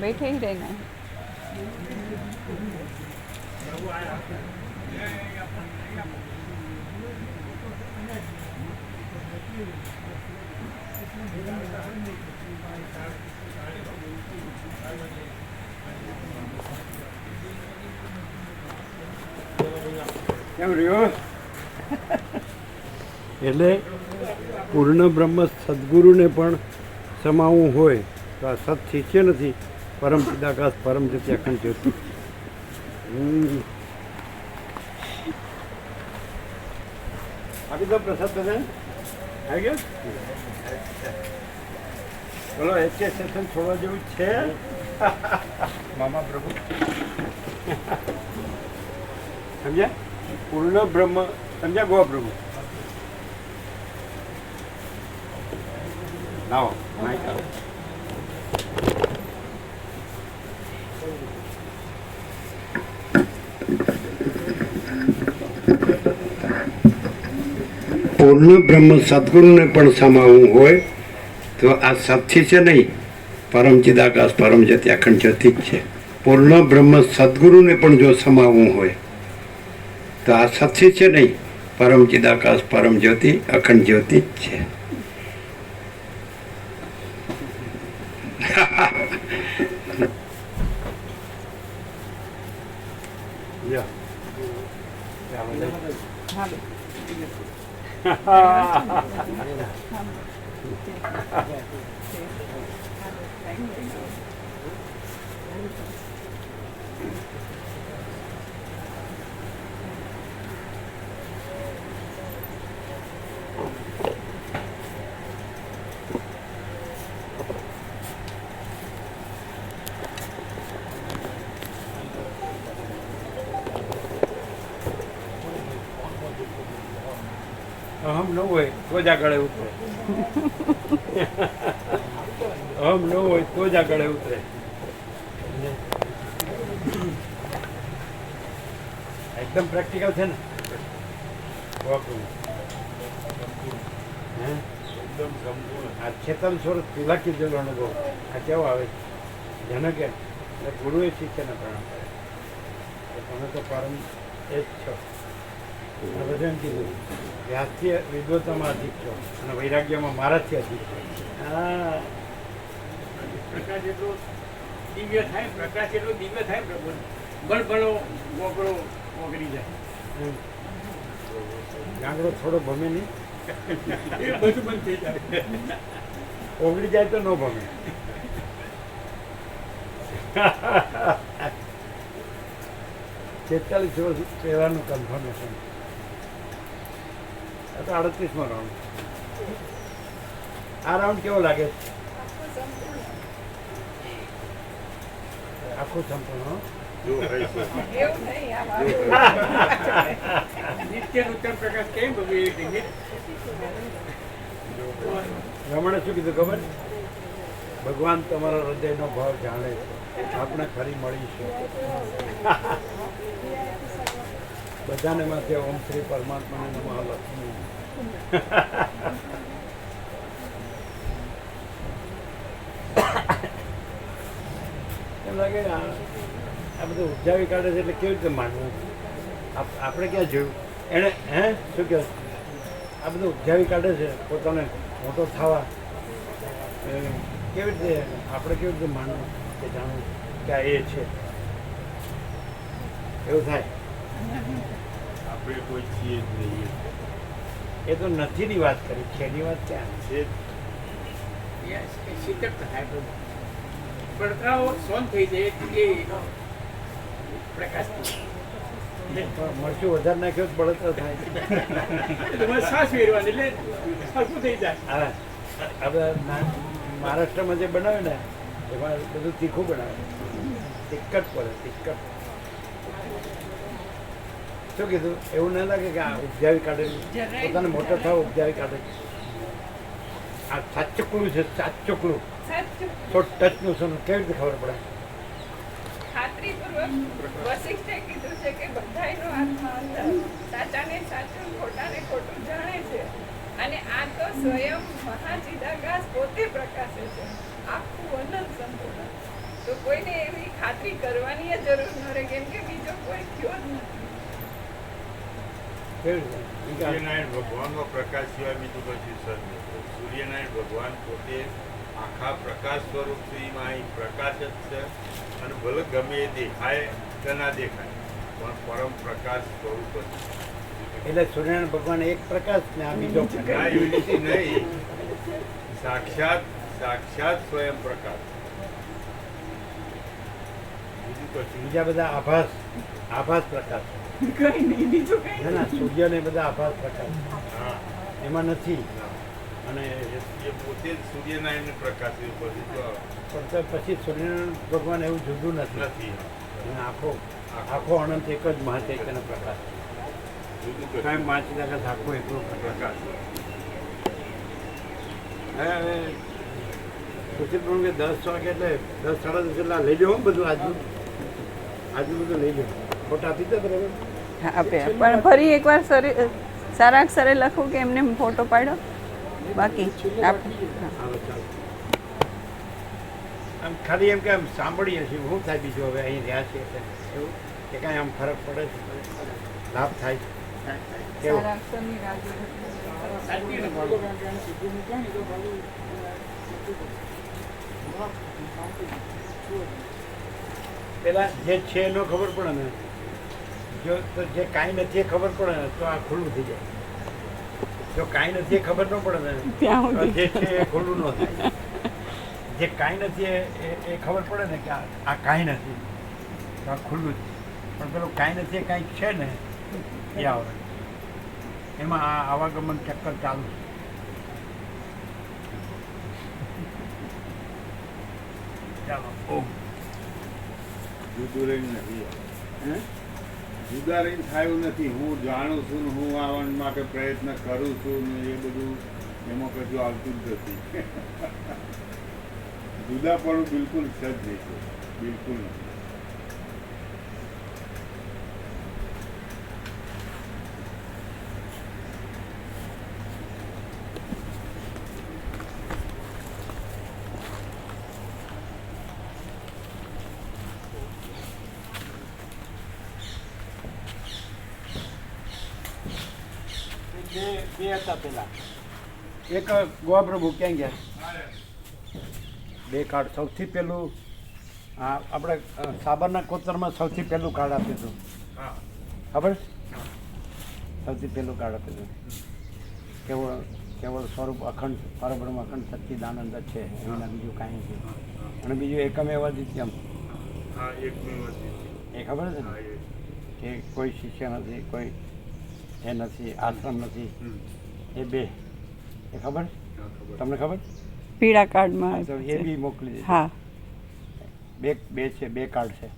बैठे ही रहना है કેમ રહ્યો એટલે પૂર્ણ બ્રહ્મ સદગુરુને પણ સમાવવું હોય તો આ સત શિષ્ય નથી પરમ પિતાકાશ પરમ જ્યોતિ. અખંડ જ્યોતિ આપી દો પ્રસાદ બધા આવી ગયો? બોલો એચ કે સેશન છોડવા જેવું છે. મામા પ્રભુ. સમજ્યા? પૂર્ણ બ્રહ્મ સમજ્યા? ગો પ્રભુ. લાવો માઈક આવો પૂર્ણ બ્રહ્મ સદગુણને પણ સમાવવું હોય તો આ સતથી છે નહીં પરમ ચિદાકાશ પરમ જ્યોતિ અખંડ જ્યોતિ જ છે. પૂર્ણ બ્રહ્મ સદગુરુને પણ જો સમાવવું હોય તો આ સતથી છે નહીં પરમ ચિદાકાશ પરમ જ્યોતિ અખંડ જ્યોતિ જ છે. हाँ बे- અહમ ન હોય તો જ આગળ ઉતરે. અહમ ન હોય તો જ આગળ ઉતરે. એકદમ પ્રેક્ટિકલ છે ને? આ ચેતન સ્વરૂપ પેલા કીધેલો અનુભવ. આ કેવો આવે છે? જનકે એટલે ગુરુએ શિષ્યને પ્રણામ કરે તમે તો પરમ એ જ છો. આ કીધું. વ્યાસથી વિદ્વતામાં અધિક છો. અને વૈરાગ્યમાં મારાથી અધિક છો. હા. પ્રકાશ એટલો દિવ્ય થાય પ્રકાશ એટલો દિવ્ય થાય પ્રભુ બળબળો ગોગળો ઓગળી જાય. ગાંગડો થોડો ભમે નહીં. એ બધું બંધ થઈ જાય. ઓગળી જાય તો ન ભમે. છેતાલીસ વર્ષ પહેલાનું કન્ફર્મેશન તો આડત્રીસમાં રાઉન્ડ આ રાઉન્ડ કેવો લાગે? છે. આખું સંપૂર્ણ રમણે શું કીધું ખબર? ભગવાન તમારા હૃદયનો ભાવ જાણે છે. આપણે ફરી મળીશું બધાને માથે ઓમ શ્રી પરમાત્માને નમઃ એમ લાગે આ બધું ઉપજાવી કાઢે છે એટલે કેવી રીતે માનવું? આપ- આપણે ક્યાં જોયું? એણે હે? શું કહે? આ બધું ઉપજાવી કાઢે છે પોતાને મોટો થવા. કેવી રીતે આપણે કેવી રીતે માનવું કે જાણવું કે આ એ છે? એવું થાય? આપણે કોઈ છીએ જ નહીં. એ તો નથીની વાત કરી છેની વાત ક્યાં છે શીતળ થાય સોન થઈ જાય પ્રકાશ મરચું વધારે નાખ્યો તો બળતરા થાય. તમારે શ્વાસ ફેરવાની એટલે થઈ જાય. હા આ મહારાષ્ટ્રમાં જે બનાવે ને એમાં બધું તીખું બનાવે. તિક્કટ પડે તિક્કટ. શું કીધું એવું ના લાગે કે આ ઉપજાવી કાઢે પોતાને મોટો થાવ ઉપજાવી કાઢે આ સાચુકલું છે સાચુકલું. સાચું તો ટચનું સોનું કેવી રીતે ખબર પડે? ખાતરીપૂર્વક વશિષ્ઠે કીધું છે કે બધાયનો આત્મા અંદર સાચાને સાચું ખોટાને ખોટું જાણે છે. અને આ તો સ્વયં મહાચિદાકાશ પોતે પ્રકાશે છે. આખું અનંત સંપૂર્ણ. તો કોઈને એવી ખાતરી કરવાની જરૂર ન રહે. કેમ કે બીજો કોઈ થયો જ નથી. સૂર્યનારાયણ ભગવાનનો પ્રકાશ સિવાય બીજું કશું સર નથી સૂર્યનારાયણ ભગવાન પોતે આખા પ્રકાશ સ્વરૂપમાં અહીં પ્રકાશ જ છે અને ભલે ગમે એ દેખાય કે ના દેખાય પણ પરમ પ્રકાશ સ્વરૂપ જ એટલે સૂર્યનારાયણ ભગવાન એક પ્રકાશ ને આ બીજો પ્રકાશ. નહીં. સાક્ષાત સાક્ષાત સ્વયં પ્રકાશ. બીજું બીજા બધા આભાસ આભાસ પ્રકાશ. કઈ નહીં બીજું કઈ ના ના સૂર્ય ને બધા આભાર પ્રકાશ. હા એમાં નથી. અને એ પોતે જ સૂર્યનારાયણ પ્રકાશ પણ તો પછી સૂર્યનારાયણ ભગવાન એવું જુદું નથી. નથી અને આખો આખો અનંત એક જ મહાચૈતન્ય પ્રકાશ. કાંઈ કશું આખો એકલો પ્રકાશ. પ્રકાશ હવે સુશીલ પ્રભુ કે દસ વાગે એટલે દસ સાડા દસ એટલે લઈ લો બધું આજનું. આજનું બધું લઈ લો ફોટા આપી દે બરાબર. હા, આપ્યા પણ ફરી એકવાર સરે સારા અક્ષરે લખું કે એમને ફોટો પાડો? બાકી આપ- આમ ખાલી એમ કે આમ સાંભળીએ છીએ શું થાય બીજું હવે અહીં રહ્યા છીએ એવું કે કાંઈ આમ ફરક પડે છે? લાભ થાય નથી. પેલા જે છે એનો ખબર પડે ને? જો તો જે કાંઈ નથી એ ખબર પડે ને તો આ ખુલ્લું થઈ જાય. જો કાંઈ નથી એ ખબર ન પડે ને તો જે છે એ ખુલ્લું ન થાય. જે કાંઈ નથી એ ખબર પડે ને કે આ આ કાંઈ નથી. તો આ ખુલ્લું છે. પણ પેલું કાંઈ નથી એ કાંઈક છે ને એ આવે એમાં આ આવાગમન ચક્કર ચાલુ છે. ચાલો ઓમ. નથી હે? જુદા રહીને થયું નથી. હું જાણું છું ને હું આવવા માટે પ્રયત્ન કરું છું ને એ બધું એમાં કશું આવતું જ નથી. જુદા જુદાપણું બિલકુલ છે. જ નહીં બિલકુલ નહીં બે બે હતા પેલા એક ગોવા પ્રભુ ક્યાં ગયા? બે કાર્ડ સૌથી પહેલું આ આપણે સાબરના કોતરમાં સૌથી પહેલું કાર્ડ આપ્યું હતું ખબર? છે? સૌથી પહેલું કાર્ડ આપ્યું હતું કેવળ કેવળ સ્વરૂપ અખંડ પરબ્રહ્મ અખંડ સચ્ચિદાનંદ જ છે એના બીજું કાંઈ નથી. અને બીજું એકમ એવા હા એક એ ખબર છે ને? કે કોઈ શિષ્ય નથી કોઈ એ નથી આશ્રમ નથી. એ બે. એ ખબર? તમને ખબર? પીળા કાર્ડમાં તો એ બી મોકલી દીધું. હા. બે બે છે બે કાર્ડ છે.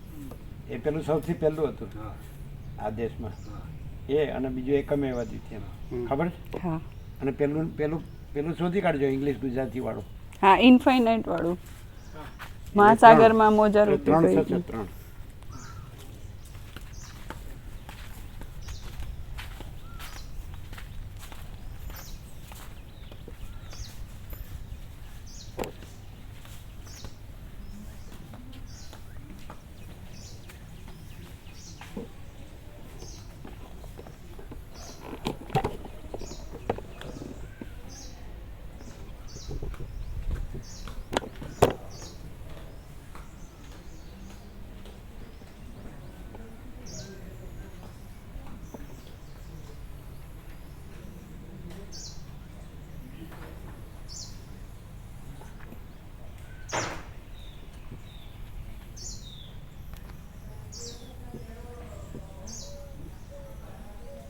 એ પેલું સૌથી પહેલું હતું આ દેશમાં. એ અને બીજું એકમ એવા દીધી ખબર? છે હા. અને પેલું પેલું પેલું શોધી કાઢજો ઇંગ્લિશ ગુજરાતી વાળું હા ઇન્ફાઇનાઇટ વાળું. મહાસાગરમાં મોજા ત્રણ છે. ત્રણ.